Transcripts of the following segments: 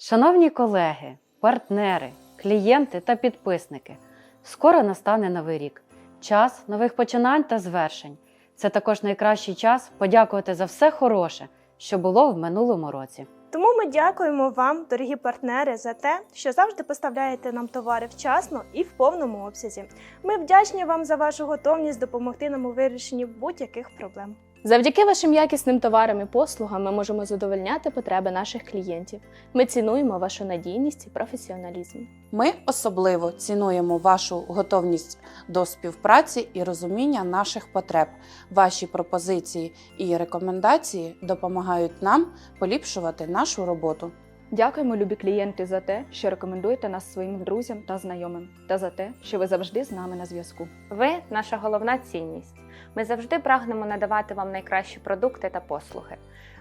Шановні колеги, партнери, клієнти та підписники, скоро настане новий рік. Час нових починань та звершень. Це також найкращий час подякувати за все хороше, що було в минулому році. Тому ми дякуємо вам, дорогі партнери, за те, що завжди поставляєте нам товари вчасно і в повному обсязі. Ми вдячні вам за вашу готовність допомогти нам у вирішенні будь-яких проблем. Завдяки вашим якісним товарам і послугам ми можемо задовольняти потреби наших клієнтів. Ми цінуємо вашу надійність і професіоналізм. Ми особливо цінуємо вашу готовність до співпраці і розуміння наших потреб. Ваші пропозиції і рекомендації допомагають нам поліпшувати нашу роботу. Дякуємо, любі клієнти, за те, що рекомендуєте нас своїм друзям та знайомим, та за те, що ви завжди з нами на зв'язку. Ви наша головна цінність. Ми завжди прагнемо надавати вам найкращі продукти та послуги.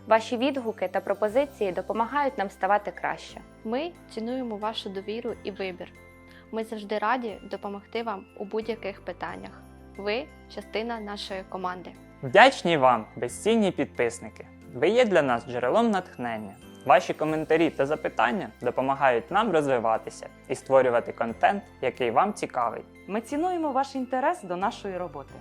Ваші відгуки та пропозиції допомагають нам ставати краще. Ми цінуємо вашу довіру і вибір. Ми завжди раді допомогти вам у будь-яких питаннях. Ви частина нашої команди. Вдячні вам, безцінні підписники. Ви є для нас джерелом натхнення. Ваші коментарі та запитання допомагають нам розвиватися і створювати контент, який вам цікавий. Ми цінуємо ваш інтерес до нашої роботи.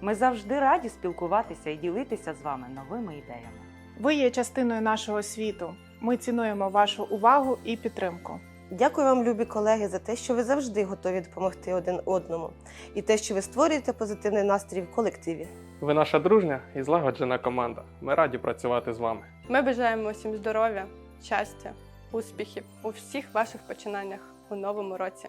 Ми завжди раді спілкуватися і ділитися з вами новими ідеями. Ви є частиною нашого світу. Ми цінуємо вашу увагу і підтримку. Дякую вам, любі колеги, за те, що ви завжди готові допомогти один одному, і те, що ви створюєте позитивний настрій в колективі. Ви наша дружня і злагоджена команда. Ми раді працювати з вами. Ми бажаємо всім здоров'я, щастя, успіхів у всіх ваших починаннях у новому році.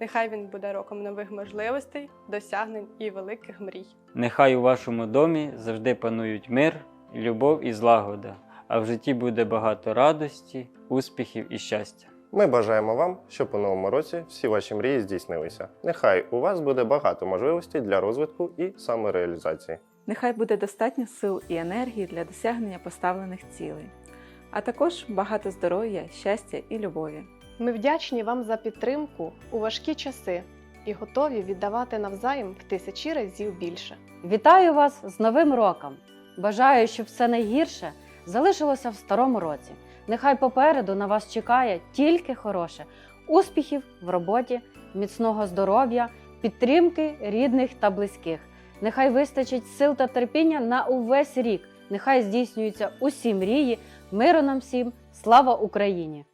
Нехай він буде роком нових можливостей, досягнень і великих мрій. Нехай у вашому домі завжди панують мир, любов і злагода, а в житті буде багато радості, успіхів і щастя. Ми бажаємо вам, щоб у новому році всі ваші мрії здійснилися. Нехай у вас буде багато можливостей для розвитку і самореалізації. Нехай буде достатньо сил і енергії для досягнення поставлених цілей, а також багато здоров'я, щастя і любові. Ми вдячні вам за підтримку у важкі часи і готові віддавати навзаєм в тисячі разів більше. Вітаю вас з Новим роком! Бажаю, щоб все найгірше залишилося в старому році. Нехай попереду на вас чекає тільки хороше, успіхів в роботі, міцного здоров'я, підтримки рідних та близьких. Нехай вистачить сил та терпіння на увесь рік. Нехай здійснюються усі мрії. Миру нам всім, слава Україні!